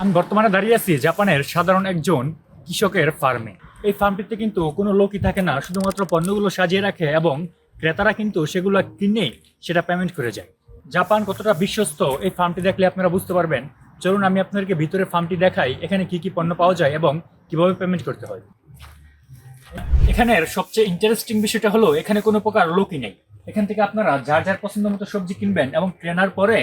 আমি বর্তমানে দাঁড়িয়ে আছি জাপানের সাধারণ একজন কৃষকের ফার্মে। এই ফার্মটিতে কিন্তু কোনো লোকই থাকে না, শুধুমাত্র পণ্যগুলো সাজিয়ে রাখে এবং ক্রেতারা কিন্তু সেগুলো কিনে সেটা পেমেন্ট করে যায়। জাপান কতটা বিশ্বস্ত, এই ফার্মটি দেখলে আপনারা বুঝতে পারবেন। চলুন আমি আপনাদেরকে ভিতরে ফার্মটি দেখাই, এখানে কি কি পণ্য পাওয়া যায় এবং কীভাবে পেমেন্ট করতে হয়। এখানের সবচেয়ে ইন্টারেস্টিং বিষয়টা হলো, এখানে কোনো প্রকার লোকই নেই। এখান থেকে আপনারা যার যার পছন্দ মতো সবজি কিনবেন এবং কেনার পরে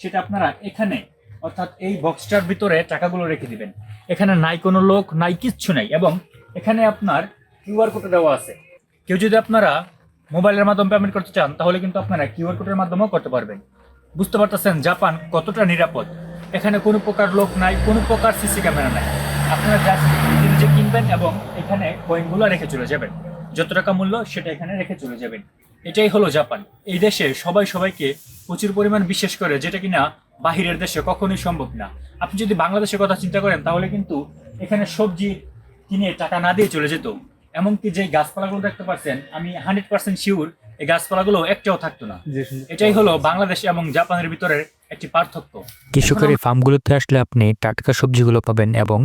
সেটা আপনারা এখানে অর্থাৎ এই বক্সটার ভিতরে টাকাগুলো রেখে দিবেন। এখানে নাই কোনো লোক, নাই কিচ্ছু নাই এবং এখানে আপনার কিউআর কোড দেওয়া আছে। কেউ যদি আপনারা মোবাইলের মাধ্যমে পেমেন্ট করতে চান, তাহলে কিন্তু আপনারা কিউআর কোডের মাধ্যমেও করতে পারবেন। বুঝতে পারতেছেন, জাপান কতটা নিরাপদ। এখানে কোনো প্রকার লোক নাই, কোনো প্রকার সিসি ক্যামেরা নাই। আপনারা জাস্ট নিজে কিনবেন এবং এখানে কয়েনগুলো রেখে চলে যাবেন। যত টাকা মূল্য, সেটা এখানে রেখে চলে যাবেন। এটাই হলো জাপান। এই দেশে সবাই সবাইকে প্রচুর পরিমাণ বিশ্বাস করে, যেটা কিনা বাহিরের দেশে কখনোই সম্ভব না। আপনি যদি বাংলাদেশের কথা চিন্তা করেন তাহলে কিন্তু এখানে সবজি কিনে টাকা না দিয়ে চলে যেত। এমনকি যে গাছপালাগুলো দেখতে পাচ্ছেন আমি হান্ড্রেড পার্সেন্ট শিওর এই গাছপালাগুলো একটাও থাকতো না। এটাই হলো বাংলাদেশ এবং জাপানের ভিতরের একটি পার্থক্য। কৃষকের এই ফার্মগুলোতে আসলে আপনি টাটকা সবজিগুলো পাবেন এবং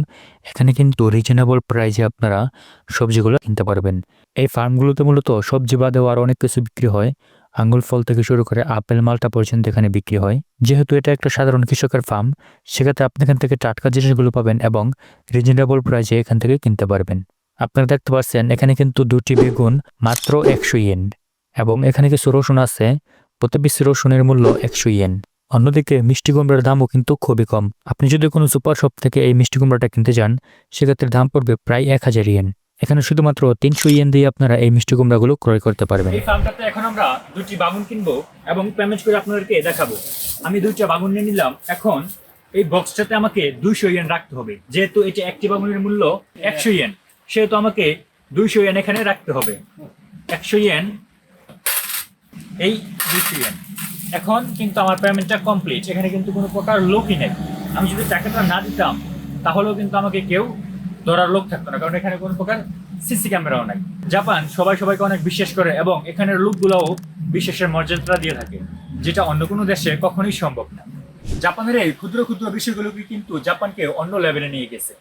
এখানে কিন্তু রিজনেবল প্রাইসে আপনারা সবজিগুলো কিনতে পারবেন। এই ফার্মগুলোতে মূলত সবজি বাদেও আরও অনেক কিছু বিক্রি হয়। আঙ্গুল ফল থেকে শুরু করে আপেল মালটা পর্যন্ত এখানে বিক্রি হয়। যেহেতু এটা একটা সাধারণ কৃষকের ফার্ম সেক্ষেত্রে আপনি এখান থেকে টাটকা জিনিসগুলো পাবেন এবং রিজনেবল প্রাইসে এখান থেকে কিনতে পারবেন। আপনারা দেখতে পাচ্ছেন, এখানে কিন্তু দুটি বেগুন, মাত্র একশো ইয়েন এবং এখানে কিছু রসুন আছে, প্রতি পিস রসুনের মূল্য একশো ইয়েন। অন্যদিকে মিষ্টি কুমড়ার দামও কিন্তু খুবই কম। আপনি যদি কোনো সুপার শপ থেকে এই মিষ্টি কুমড়াটা কিনতে চান সেক্ষেত্রে দাম পড়বে প্রায় এক হাজার ইয়েন। এখানে শুধুমাত্র তিনশো ইয়েন দিয়ে আপনারা এই মিষ্টি কুমড়াগুলো ক্রয় করতে পারবেন। এই ফার্মটাতে এখন আমরা দুটি বাগুন কিনবো এবং পেমেন্ট করে আপনাদেরকে দেখাবো। আমি দুইটা বাগুন নিয়ে নিলাম। এখন এই বক্সটাতে আমাকে দুইশো ইয়েন রাখতে হবে। যেহেতু এটা একটি বাগুনের মূল্য একশো ইয়েন, সেহেতু আমাকে দুইশো ইয়েন এখানে রাখতে হবে। একশো ইয়েন, এই দুইশো ইয়েন। এখন কিন্তু আমার পেমেন্টটা কমপ্লিট। এখানে কিন্তু কোনো প্রকার লোকই নেই। আমি যদি টাকাটা না দিতাম, তাহলেও কিন্তু আমাকে কেউ ধরার লোক থাকতো না, কারণ এখানে কোনো প্রকার সিসি ক্যামেরাও নাই। জাপান সবাই সবাইকে অনেক বিশ্বাস করে এবং এখানের লোকগুলোও বিশ্বাসের মর্যাদা দিয়ে থাকে, যেটা অন্য কোনো দেশে কখনোই সম্ভব না। জাপানের এই ক্ষুদ্র ক্ষুদ্র বিষয়গুলোকে কিন্তু জাপানকে অন্য লেভেলে নিয়ে গেছে।